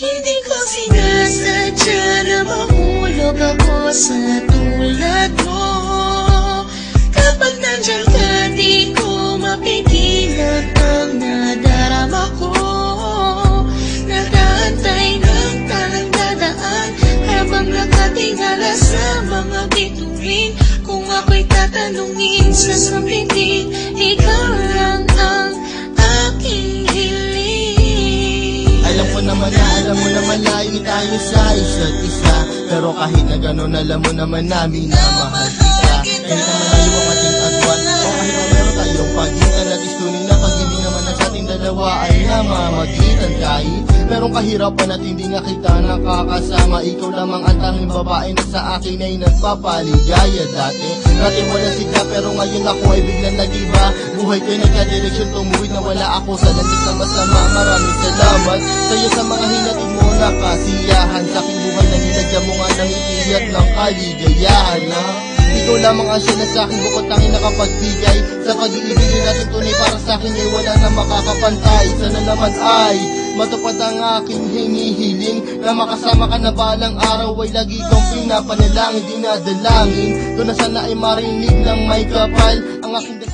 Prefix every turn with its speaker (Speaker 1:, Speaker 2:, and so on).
Speaker 1: Hindi ko sinasadya na mahulog ako sa tulad mo. Kapag nandyan ka, di ko mapigilan ang nadarama ko. Nagaantay ng talang dadaan Habang nakatingala sa mga bituin
Speaker 2: ko naman na, alam mo naman layo tayo sa isa't isa. Pero kahit na ganun, alam mo naman namin na mahal kita. Kahit na malayo ang ating agwan O kahit na meron tayong pagitan At istunin na pag hindi naman ang sa ating dalawa ay namamagitan Kahit merong kahirapan at hindi nga kita nakakasama. Ikaw lamang ang tanging babae na sa akin ay nagpapaligaya Dati, dati wala sika pero ngayon ako ay biglang nag-iba. Buhay ko'y nagka-direksyon tumuwid na wala ako. Sa landas na masama Maraming salamat sa'yo sa mga hinatid mo. Na kasiyahan Sa aking buhay na nilagyan mo nga ng ngiti at ng kaligayahan na ikaw lamang ang siya na sa akin bukod tanging nakapagbigay Sa pag-iibig natin tunay para sa akin ay wala na makakapantay. Sana naman ay matupad ang aking hinihiling Na makasama ka na balang araw ay lagi kong pinapanalangin Dinadalangin. Doon na sana ay marinig ng may kapal Ang aking